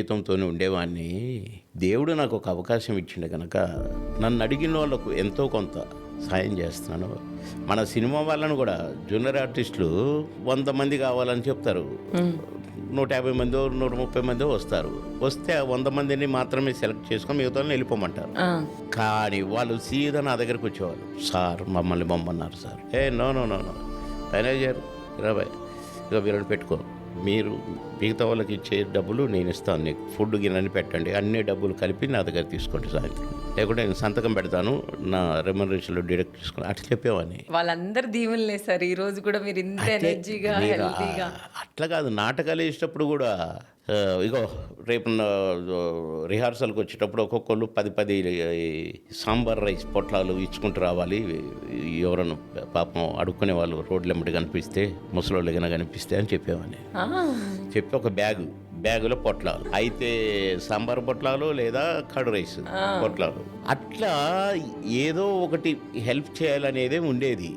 జీతంతోనే ఉండేవాడిని దేవుడు నాకు ఒక అవకాశం ఇచ్చిండు కనుక నన్ను అడిగిన వాళ్ళకు ఎంతో కొంత సాయం చేస్తున్నాను. మన సినిమా వాళ్ళను కూడా జూనియర్ ఆర్టిస్టులు వంద మంది కావాలని చెప్తారు. నూట యాభై మందో నూట ముప్పై మందో వస్తారు. వస్తే ఆ వంద మందిని మాత్రమే సెలెక్ట్ చేసుకొని మిగతా వెళ్ళిపోమంటారు. కానీ వాళ్ళు సీదా నా దగ్గరకు వచ్చేవాళ్ళు. సార్ మమ్మల్ని బొమ్మన్నారు సార్. ఏ no no no no. Manager ఇరవై. ఇక వీళ్ళని పెట్టుకో. మీరు మిగతా వాళ్ళకి ఇచ్చే డబ్బులు నేను ఇస్తాను. నీకు ఫుడ్ గిన్నెని పెట్టండి. అన్ని డబ్బులు కలిపి నా దగ్గర తీసుకోండి సాయంత్రం లేకుంటే నేను సంతకం పెడతాను. నా రెమ్యునరేషన్లో డిడక్ట్ చేసుకుని అట్లా చెప్పేవాడిని. వాళ్ళందరు దీవెనలే సార్. ఈ రోజు కూడా మీరు ఇంత ఎనర్జీగా హెల్తీగా అట్లా కాదు నాటకాలు వేసేటప్పుడు కూడా ఇగో రేపు రిహార్సల్కి వచ్చేటప్పుడు ఒక్కొక్కళ్ళు పది పది సాంబార్ రైస్ పొట్లాలు ఇచ్చుకుంటూ రావాలి. ఎవరైనా పాపం అడుక్కునే వాళ్ళు రోడ్లు ఎమ్మటి కనిపిస్తే ముసలోళ్ళు కనుక కనిపిస్తే అని చెప్పేవాడిని. ఆ, చెప్పి ఒక బ్యాగు బ్యాగులో పొట్లాలు. అయితే సాంబార్ పొట్లాలు లేదా కర్డ్ రైస్ పొట్లాలు. అట్లా ఏదో ఒకటి హెల్ప్ చేయాలనేదే ఉండేది.